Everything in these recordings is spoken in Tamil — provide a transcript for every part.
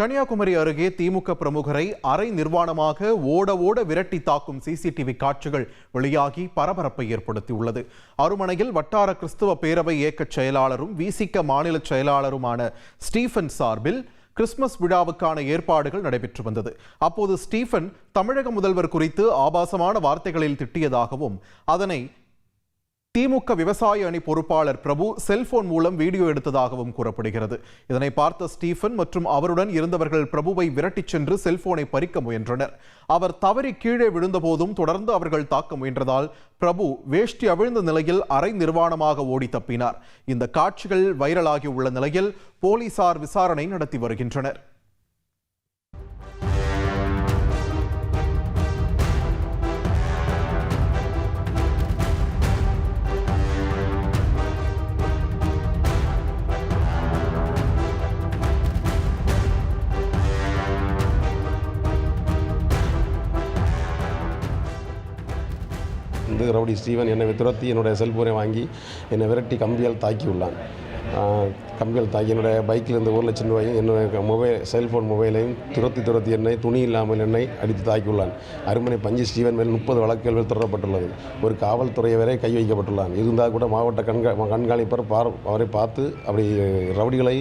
கன்னியாகுமரி அருகே திமுக பிரமுகரை அரை நிர்வாணமாக ஓட ஓட விரட்டி தாக்கும் சிசிடிவி காட்சிகள் வெளியாகி பரபரப்பை ஏற்படுத்தியுள்ளது. அருமனையில் வட்டார கிறிஸ்துவ பேரவை இயக்க செயலாளரும் விசிக மாநில செயலாளருமான ஸ்டீஃபன் சார்பில் கிறிஸ்துமஸ் விழாவுக்கான ஏற்பாடுகள் நடைபெற்று வந்தது. அப்போது ஸ்டீஃபன் தமிழக முதல்வர் குறித்து ஆபாசமான வார்த்தைகளில் திட்டியதாகவும் அதனை திமுக விவசாய அணி பொறுப்பாளர் பிரபு செல்போன் மூலம் வீடியோ எடுத்ததாகவும் கூறப்படுகிறது. இதனை பார்த்த ஸ்டீஃபன் மற்றும் அவருடன் இருந்தவர்கள் பிரபுவை விரட்டிச் சென்று செல்போனை பறிக்க முயன்றனர். அவர் தவறி கீழே விழுந்தபோதும் தொடர்ந்து அவர்கள் தாக்க முயன்றதால் பிரபு வேஷ்டி அவிழ்ந்த நிலையில் அரை நிர்வாணமாக ஓடி தப்பினார். இந்த காட்சிகள் வைரலாகி உள்ள நிலையில் போலீசார் விசாரணை நடத்தி வருகின்றனர். வந்து ரவுடி ஸ்டீவன் என்னை துரத்தி என்னுடைய செல்போனை வாங்கி என்னை விரட்டி கம்பியால் தாக்கியுள்ளான். கம்பியால் தாக்கி என்னுடைய பைக்கில் ஒரு லட்சம் ரூபாயும் என்னுடைய மொபைல் செல்ஃபோன் மொபைலையும் துரத்தி துரத்தி என்னை துணி இல்லாமல் என்னை அடித்து தாக்கியுள்ளான். அருமனை பஞ்சு ஸ்டீவன் மேல் முப்பது வழக்குகள் தொடரப்பட்டுள்ளது. ஒரு காவல்துறையை வரை கை வைக்கப்பட்டுள்ளான். இருந்தால் கூட மாவட்ட கண்கா கண்காணிப்பர் பார் அவரை பார்த்து அப்படி ரவுடிகளை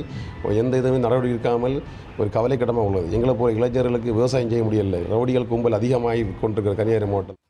எந்த இதுவுமே நடவடிக்கை இருக்காமல் ஒரு கவலைக்கிடமாக உள்ளது. எங்களை போல இளைஞர்களுக்கு விவசாயம் செய்ய முடியலை ரவுடிகள் கும்பல் அதிகமாகி கொண்டிருக்கிற கன்னியாகுமரி மாவட்டம்.